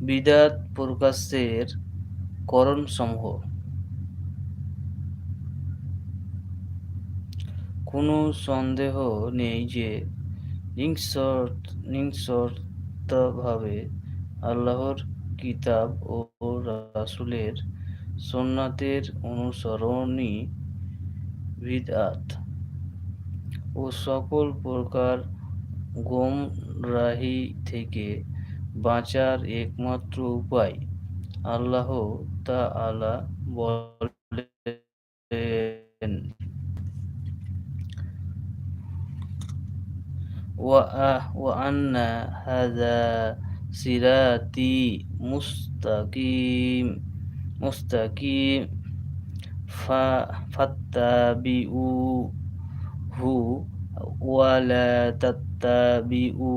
বিদাত প্রকাশের করণ সমূহ কোনো সন্দেহ নেই যে নিঃশর্তভাবে আল্লাহর কিতাব ও রাসুলের সোননাথের অনুসরণই বিদাত ও সকল প্রকার গোমরাহি থেকে বাঁচার একমাত্র উপায় আল্লাহ তা আলা বলেন وأن هذا صراطي مستقيم মুস্তাকিম ফাত্তাবিউ হু ওয়ালা তাত্তাবিউ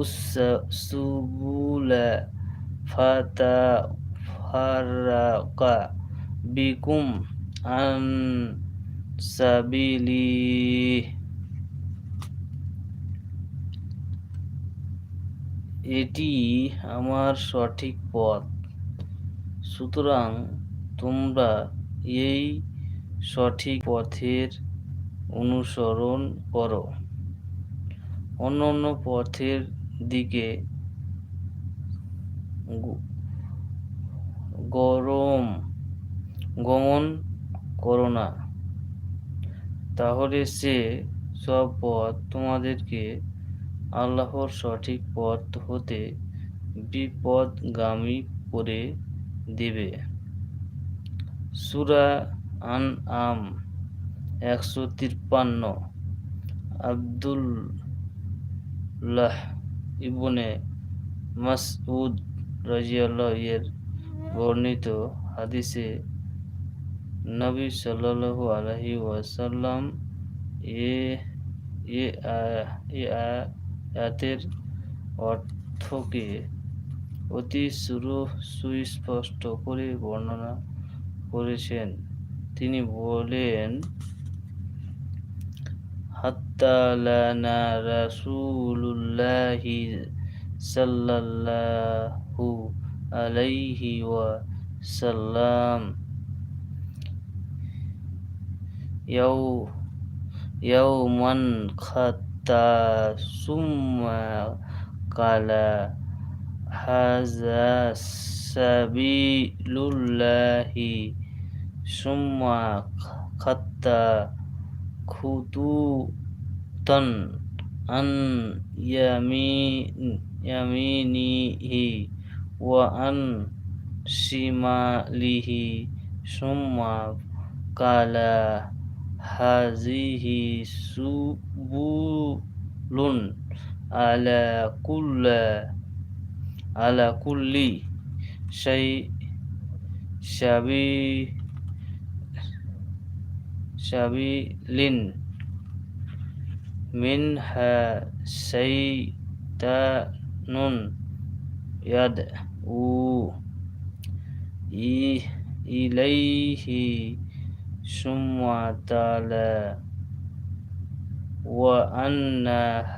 উসসুবুলা ফাতা ফারাকা বিকুম আন সাবিলিহ এটি আমার সঠিক পথ। সুতরাং তোমরা এই সঠিক পথের অনুসরণ করো। অন্য অন্য পথের দিকে গরম গমন করো না। তাহলে সে সব পথ তোমাদেরকে আল্লাহর সঠিক পথ হতে বিপদগামী করে দেবে। সুরা আন আম একশো তিপ্পান্ন। আবদুল্লাহ ইবনে মাসউদ রাজিয়াল্লাহ এর বর্ণিত হাদিসে নবী সাল্লাল্লাহু আলাইহি ওয়াসাল্লাম এ এ আয়াতের অর্থকে অতি সুস্পষ্ট করে বর্ণনা করেছেন। তিনি বলেন, হাত্তালানা রাসূলুল্লাহি সাল্লাল্লাহু আলাইহি ওয়া সাল্লাম ইয়াউ, ইয়াউমান খাত্তা সুম্মা কালা হাজা সাবিলুল্লাহি সুম্মা খাত্তা খুতুতান আন ইয়ামিন ইয়ামিনিহি ওয়া আন শিমালিহি সুম্মা কালা হাজিহি সুবুলুন আলা কুল্লা على كل شيء شبيه شبيل منها شيطان يدعو إليه ثم تعالى وأن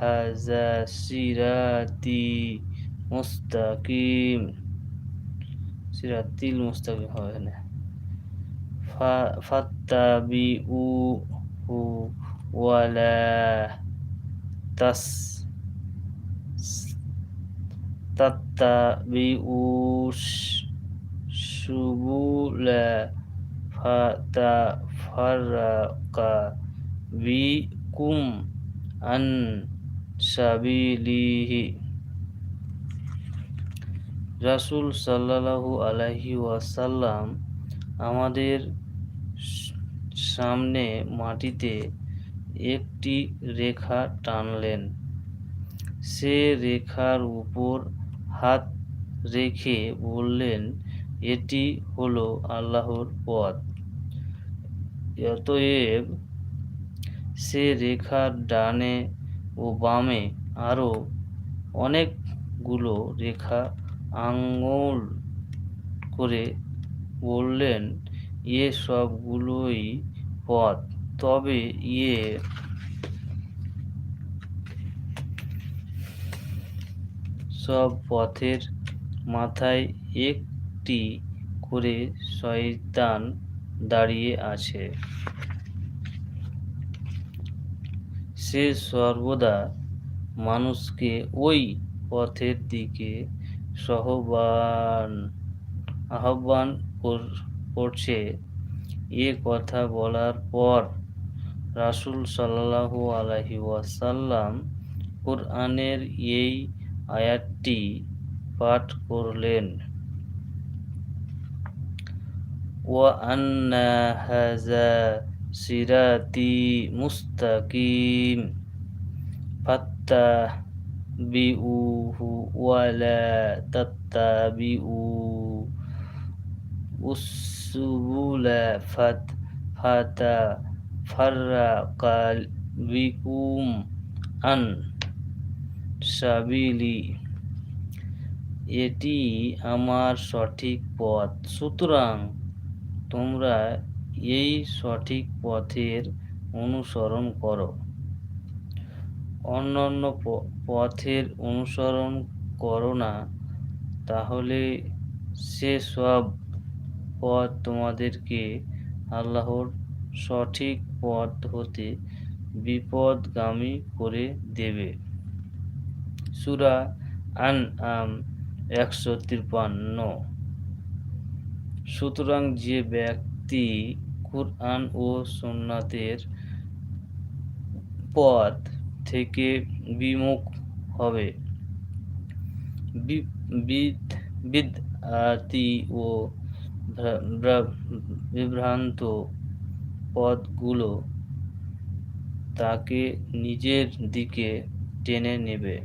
هذا سيراتي মুস্তাকিম সিরাতিল মুস্তাকিম হবে না। ফাত্তাবিউহু ওয়ালা তাস তাত্তাবিউস সুবুলা ফাতাফারাকা বিকুম আন সাবিলিহি। রাসুল সাল্লাল্লাহু আলাইহি ওয়াসাল্লাম আমাদের সামনে মাটিতে একটি রেখা টানলেন। সে রেখার উপর হাত রেখে বললেন, এটি হলো আল্লাহর পথ। অতএব সে রেখার ডানে ও বামে আরও অনেকগুলো রেখা আঙুল করে বললেন, এ সবগুলোই পথ। তবে এ সব পথের মাথায় একটি করে শয়তান দাঁড়িয়ে আছে। সে সর্বদা মানুষকে ওই পথের দিকে সহবান আহ্বান করছে এ কথা বলার পর রাসুল সাল্লাহু আলহি ওয়াসাল্লাম কোরআনের এই আয়াতটি পাঠ করলেন وأن هذا صراطي مستقيم فاتبعوه ولا تتبعوا السبل فتفرق بكم عن সাবিলি এটি আমার সঠিক পথ সুতরাং তোমরা এই সঠিক পথের অনুসরণ করো অন্যান্য পথের অনুসরণ করো না, তাহলে সে সব পথ তোমাদেরকে আল্লাহর সঠিক পথ হতে বিপদগামী করে দেবে। সুরা আন আম একশো তিপ্পান্ন সুতরাং যে ব্যক্তি কুরআন ও সোননাথের পথ থেকে বিমুখ হবে। বিদআতি ও বিভ্রান্ত পথগুলো তাকে নিজের দিকে টেনে নেবে।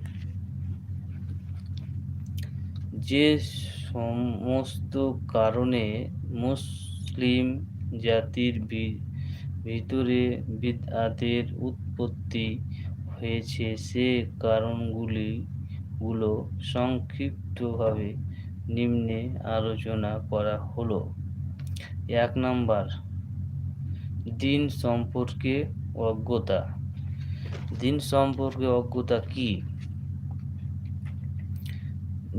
যে সমস্ত কারণে মুসলিম জাতির ভিতরে বিদআতের উৎপত্তি হয়েছে, সে কারণগুলি গুলো সংক্ষিপ্তভাবে নিম্নে আলোচনা করা হলো। এক নম্বর, দিন সম্পর্কে অজ্ঞতা। দিন সম্পর্কে অজ্ঞতা কি?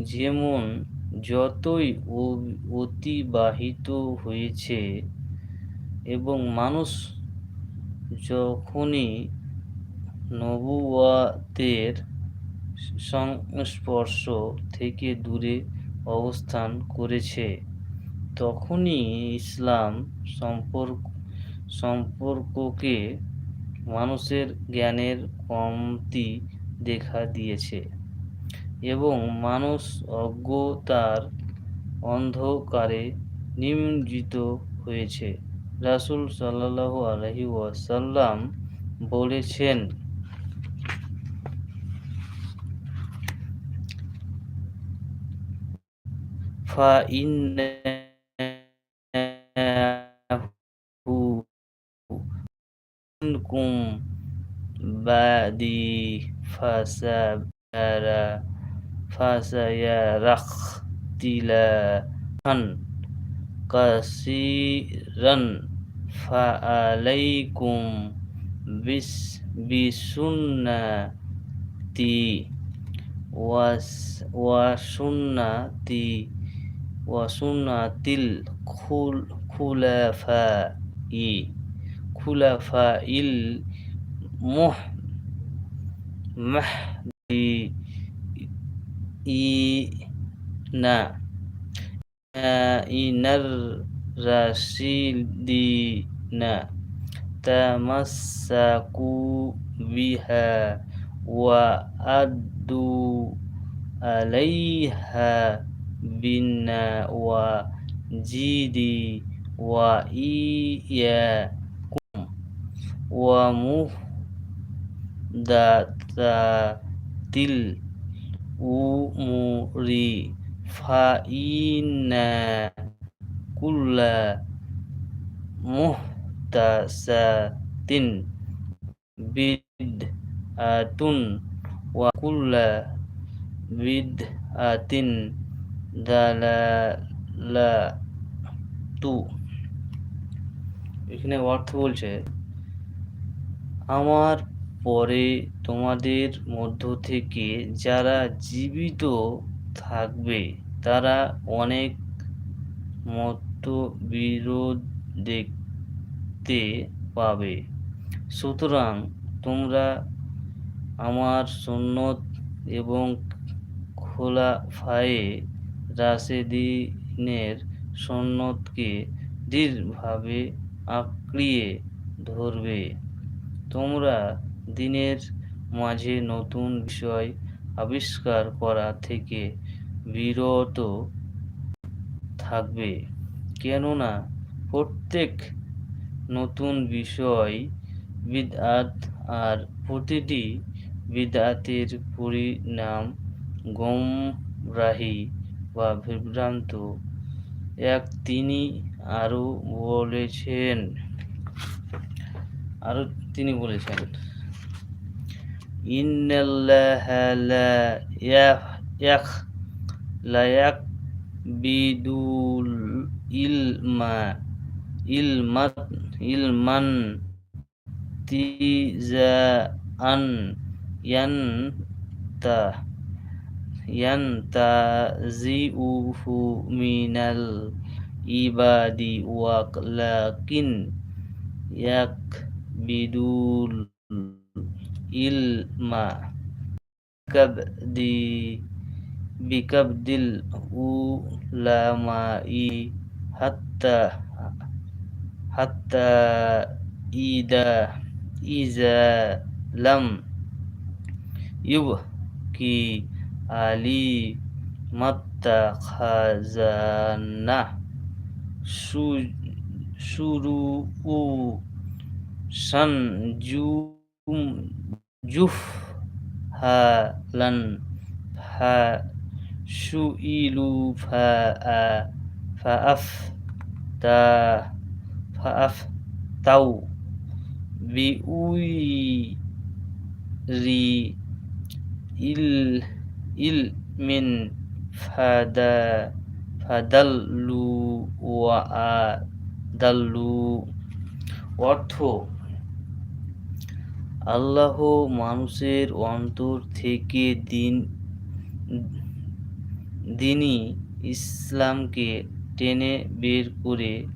যেমন, যতই অতিবাহিত হয়েছে এবং মানুষ যখনই নবুয়াতের সংস্পর্শ থেকে দূরে অবস্থান করেছে। তখনই ইসলাম সম্পর্ক, সম্পর্ককে মানুষের জ্ঞানের কমতি দেখা দিয়েছে এবং মানুষ অজ্ঞতার অন্ধকারে নিমজ্জিত হয়েছে। রাসুল সাল্লাহ আলহি ওয়াসাল্লাম বলেছেন منكم بعدي فسيرى فسيرى اختلافا كثيرا فعليكم بسنتي وسنتي وسنة الخلفاء خلفاء المهديين إن الراشدين تمسكوا بها وأدوا عليها بنا وجيدي وإياكم ومهدثات الأمور فإن كل محدثة بدعة وكل بدعة দালালাতু এখানে অর্থ বলছে, আমার পরে তোমাদের মধ্য থেকে যারা জীবিত থাকবে, তারা অনেক মতবিরোধ দেখতে পাবে। সুতরাং তোমরা আমার সুন্নত এবং খোলা ফায়ে রাশেদিনের সুন্নতকে দৃঢ়ভাবে আঁকড়িয়ে ধরবে। তোমরা দিনের মাঝে নতুন বিষয় আবিষ্কার করা থেকে বিরত থাকবে। কেননা, প্রত্যেক নতুন বিষয় বিদআত আর প্রতিটি বিদআতের পরিণাম গোমরাহি। বা বিভ্রান্ত। এক তিনি আরও বলেছেন আরও তিনি বলেছেন, ইন্নাল্লাহা লা ইয়াখ লা ইয়াকবিদুল ইলমা ইলমান ইয়ান্তাজিউহু মিনাল ইবাদি ওয়ালাকিন ইয়াকবিদুল ইলমা কাবদি বিকাবদিল উলামাই হাত্তা হাত্তা ইদা ইজা লাম ইউবকি علي متخذنا شروع شن جوم جوف ها لن ها شو إلو فا فأف سنجوم جفهلا فسئلوا فأفتوا ري إل ফা সুইলু ফা ফাআফ তা ফাআফ তাও বিউই রি ইল ইল মিন ফাদা ফাদাল্লু অর্থ, আল্লাহ মানুষের অন্তর থেকে দিন, দিনই ইসলামকে টেনে বের করে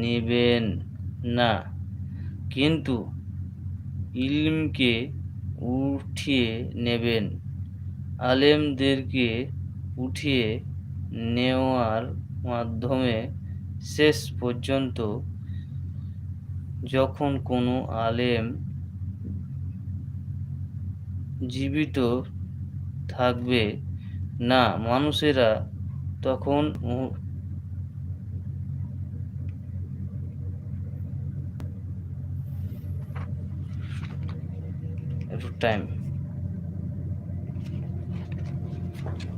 নেবেন না। কিন্তু ইলমকে উঠিয়ে নেবেন। আলেমদেরকে উঠিয়ে নেওয়ার মাধ্যমে শেষ পর্যন্ত যখন কোনো আলেম জীবিত থাকবে না, মানুষেরা তখন টাইম Thank you.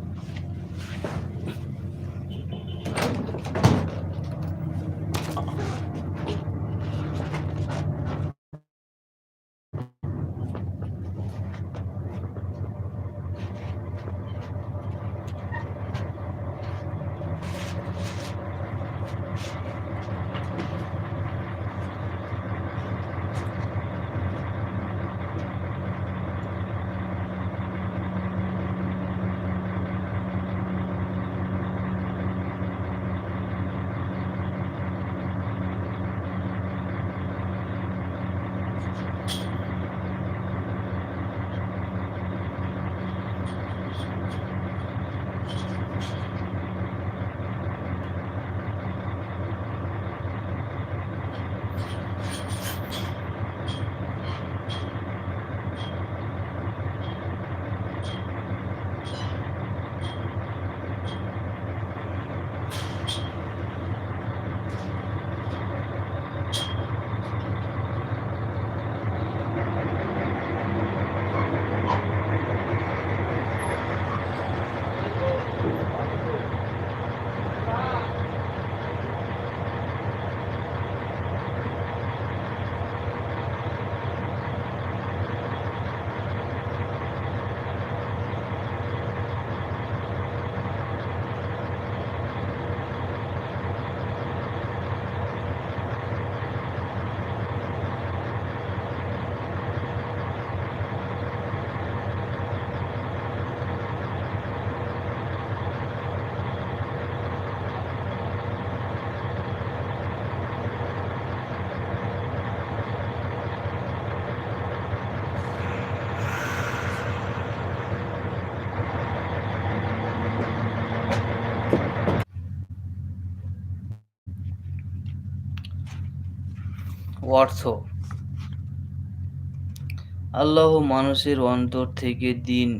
অর্থ। আল্লাহ মানুষের অন্তর থেকে দিন